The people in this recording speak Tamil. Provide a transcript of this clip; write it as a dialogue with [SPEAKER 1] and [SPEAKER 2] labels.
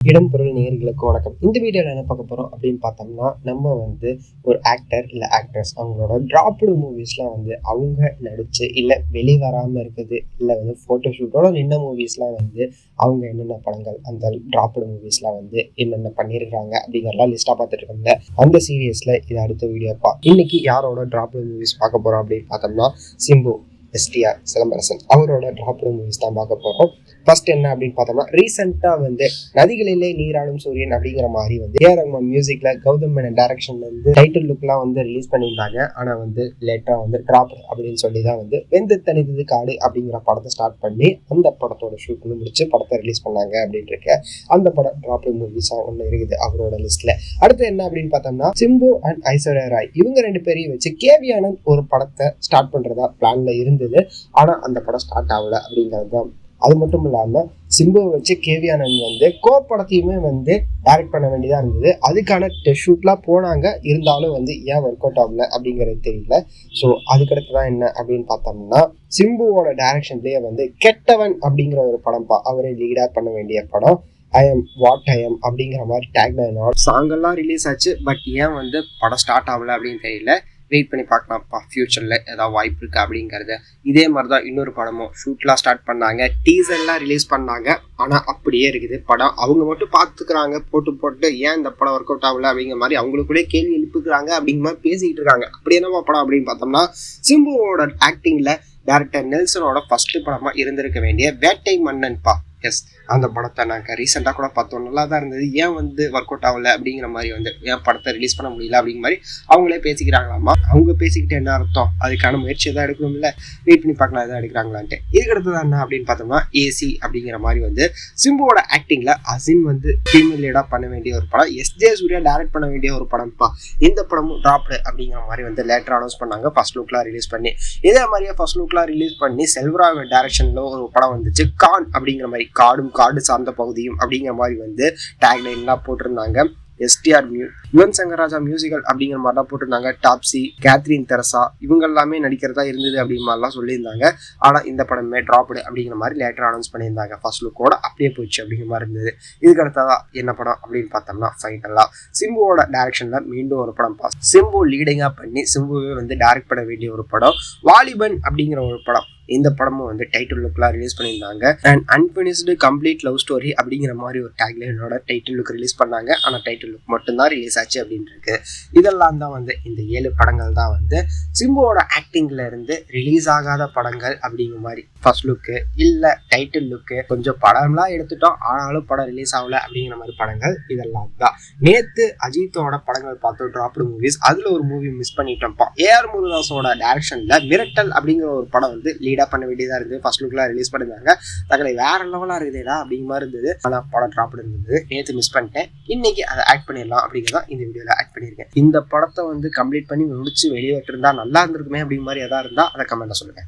[SPEAKER 1] இடம் பொருள் நேர்களுக்கு வணக்கம். இந்த வீடியோவில் என்ன பார்க்க போகிறோம் அப்படின்னு பார்த்தோம்னா நம்ம வந்து ஒரு ஆக்டர் இல்லை ஆக்ட்ரஸ் அவங்களோட ட்ராப்டு மூவிஸ்லாம் வந்து அவங்க நடித்து இல்லை வெளிவராமல் இருக்குது இல்லை வந்து ஃபோட்டோஷூட்டோட நின்ன மூவிஸ்லாம் வந்து அவங்க என்னென்ன படங்கள் அந்த ட்ராப்டு மூவிஸ்லாம் வந்து என்னென்ன பண்ணியிருக்காங்க அப்படிங்கிறலாம் லிஸ்ட்டாக பார்த்துட்டு இருக்கோம்ல அந்த சீரியஸில் இது அடுத்த வீடியோப்பா இன்னைக்கு யாரோட ட்ராப்டு மூவிஸ் பார்க்க போகிறோம் அப்படின்னு பார்த்தோம்னா சிம்பு. எஸ்டிஆர் சிலம்பரசன் அவரோட டிராப்டு மூவிஸ் தான் பார்க்க போகிறோம் ஃபர்ஸ்ட் என்ன அப்படின்னு பார்த்தோம்னா ரீசெண்டாக வந்து நதிகளிலே நீராடும் சூரியன் அப்படிங்கிற மாதிரி வந்து ஏஆர் ரஹ்மான் மியூசிக்ல கௌதம் மேனன் டைரக்ஷன்ல இருந்து டைட்டில் லுக்லாம் வந்து ரிலீஸ் பண்ணியிருந்தாங்க. ஆனால் வந்து லேட்டாக வந்து ட்ராப் அப்படின்னு சொல்லி தான் வந்து வெந்து தனித்தது காடு அப்படிங்கிற படத்தை ஸ்டார்ட் பண்ணி அந்த படத்தோட ஷூட் முடிச்சு படத்தை ரிலீஸ் பண்ணாங்க அப்படின்னு இருக்க. அந்த படம் ட்ராப் மூவிஸாக ஒன்று இருக்குது அவரோட லிஸ்ட்ல அடுத்து என்ன அப்படின்னு பார்த்தோம்னா சிம்பு அண்ட் ஐஸ்வர்யா ராய் இவங்க ரெண்டு பேரையும் வச்சு கேவி ஆனந்த் ஒரு படத்தை ஸ்டார்ட் பண்றதா பிளான்ல இருந்தது. ஆனால் அந்த படம் ஸ்டார்ட் ஆகல அப்படிங்கிறது தான். அது மட்டும் இல்லாமல் சிம்புவை வச்சு கேவியானந்த் வந்து கோ படத்தையுமே வந்து டைரக்ட் பண்ண வேண்டியதாக இருந்தது. அதுக்கான டெஸ்ட் ஷூட்லாம் போனாங்க. இருந்தாலும் வந்து ஏன் ஒர்க் அவுட் ஆகல அப்படிங்கிறது தெரியல. ஸோ அதுக்கடுத்து தான் என்ன அப்படின்னு பார்த்தோம்னா சிம்புவோட டைரக்ஷன்லேயே வந்து கெட்டவன் அப்படிங்கிற ஒரு படம் பா அவரே லீடாக பண்ண வேண்டிய படம். I am what I am அப்படிங்கிற மாதிரி டேக்லைனோட சாங்கெல்லாம் ரிலீஸ் ஆச்சு. பட் ஏன் வந்து படம் ஸ்டார்ட் ஆகல அப்படின்னு தெரியல. வெயிட் பண்ணி பார்க்கலாம்ப்பா. ஃப்யூச்சரில் ஏதாவது வாய்ப்பு இருக்குது அப்படிங்கிறது. இதே மாதிரி தான் இன்னொரு படமும் ஷூட்லாம் ஸ்டார்ட் பண்ணாங்க. டீசர்லாம் ரிலீஸ் பண்ணாங்க. ஆனால் அப்படியே இருக்குது. படம் அவங்க மட்டும் பார்த்துக்கிறாங்க போட்டு போட்டு ஏன் இந்த படம் ஒர்க் அவுட் ஆகல அப்படிங்கிற மாதிரி அவங்களுக்குள்ளே கேள்வி எழுப்புக்கிறாங்க அப்படிங்கிற மாதிரி பேசிக்கிட்டு இருக்காங்க. அப்படி என்னவா படம் அப்படின்னு பார்த்தோம்னா சிம்புவோட ஆக்டிங்கில் டேரக்டர் நெல்சனோட ஃபஸ்ட்டு படமாக இருந்திருக்க வேண்டிய வேட்டை மன்னன்ப்பா எஸ் அந்த படத்தை நாங்கள் ரீசெண்டாக கூட பார்த்தோம். நல்லா தான் இருந்தது. ஏன் வந்து ஒர்க் அவுட் ஆகல அப்படிங்கிற மாதிரி வந்து ஏன் படத்தை ரிலீஸ் பண்ண முடியல அப்படிங்கிற மாதிரி அவங்களே பேசிக்கிறாங்களாமா? அவங்க பேசிக்கிட்டு என்ன அர்த்தம்? அதுக்கான முயற்சி எதாவது எடுக்கணும் இல்லை வெயிட் பண்ணி பார்க்கலாம் எதாவது எடுக்கிறாங்களான்ட்டு. இதுக்கடுத்து அடுத்தது என்ன அப்படின்னு பார்த்தோம்னா ஏசி அப்படிங்கிற மாதிரி வந்து சிம்புவோட ஆக்டிங்கில் அசின் வந்து ஃபீமேல் லீடாக பண்ண வேண்டிய ஒரு படம். எஸ் ஜே சூர்யா டேரக்ட் பண்ண வேண்டிய ஒரு படம்ப்பா. இந்த படமும் ட்ராப்டு அப்படிங்கிற மாதிரி வந்து லேட்டர் அனௌன்ஸ் பண்ணாங்க. ஃபர்ஸ்ட் லுக்லாம் ரிலீஸ் பண்ணி. இதே மாதிரியே ஃபர்ஸ்ட் லுக்லாம் ரிலீஸ் பண்ணி செல்வராக டேரக்ஷனில் ஒரு படம் வந்துச்சு. கான் அப்படிங்கிற மாதிரி. காடும் காடு சார்ந்த பகுதியும் அப்படிங்கிற மாதிரி வந்து டேக்லைன்லாம் போட்டிருந்தாங்க. எஸ்டிஆர் மியூ யுவன் சங்கர் ராஜா மியூசிக்கல் அப்படிங்கிற மாதிரிலாம் போட்டிருந்தாங்க. டாப்ஸி கேத்ரின் தெரசா இவங்க எல்லாமே நடிக்கிறதா இருந்தது அப்படிங்கிற மாதிரிலாம் சொல்லியிருந்தாங்க. ஆனால் இந்த படமே ட்ராப்டு அப்படிங்கிற மாதிரி லேட்டர் அனௌன்ஸ் பண்ணியிருந்தாங்க. ஃபர்ஸ்ட் லுக்கோட அப்படியே போயிடுச்சு அப்படிங்கிற மாதிரி இருந்தது. இதுக்கு அடுத்ததா என்ன படம் அப்படின்னு பார்த்தோம்னா ஃபைனலாக சிம்புவோட டைரக்ஷனில் மீண்டும் ஒரு படம் பாஸ். சிம்பு லீடிங்காக பண்ணி சிம்புவே வந்து டேரக்ட் பண்ண வேண்டிய ஒரு படம். வாலிபன் அப்படிங்கிற ஒரு படம். இந்த படமும் வந்து டைட்டில் லுக்லாம் ரிலீஸ் பண்ணியிருந்தாங்க. And unfinished complete love story அப்படிங்கிற மாதிரி ஒரு டேக்லைனோட டைட்டில் லுக் ரிலீஸ் பண்ணாங்க. ஆனால் டைட்டில் லுக் மட்டும்தான் ரிலீஸ் ஆச்சு அப்படின்னு இருக்கு இதெல்லாம் தான் வந்து இந்த ஏழு படங்கள் தான் வந்து சிம்புவோட ஆக்டிங்ல இருந்து ரிலீஸ் ஆகாத படங்கள் அப்படிங்கிற மாதிரி. ஃபர்ஸ்ட் லுக்கு இல்லை டைட்டில் லுக்கு கொஞ்சம் படம்லாம் எடுத்துட்டோம். ஆனாலும் படம் ரிலீஸ் ஆகல அப்படிங்கிற மாதிரி படங்கள் இதெல்லாம் தான். நேத்து அஜித்தோட படங்கள் பார்த்தோம் ட்ராப்டு மூவிஸ் அதுல ஒரு மூவி மிஸ் பண்ணிட்டோம்ப்பா ஏஆர் முருதாஸோட டேரக்ஷன்ல மிரட்டல் அப்படிங்கிற ஒரு படம் வந்து லீட் பண்ண வேண்டியதா இருந்தது ஃபர்ஸ்ட் லுக்லாம் ரிலீஸ் பண்ணியிருந்தாங்க. தகவலை வேற லெவலா இருக்குதுடா அப்படிங்கிற மாதிரி இருந்தது. ஆனால் படம் ட்ராப் இருந்தது. நேற்று மிஸ் பண்ணிட்டேன். இன்னைக்கு அதை ஆட் பண்ணிடலாம் அப்படிங்கிறதா இந்த வீடியோவில் ஆட் பண்ணியிருக்கேன். இந்த படத்தை வந்து கம்ப்ளீட் பண்ணி முடிச்சு வெளியே விட்டுருந்தா நல்லா இருந்திருக்குமே அப்படிங்கிற மாதிரி எதாவது இருந்தால் அதை கமெண்ட்ல சொல்லுங்க.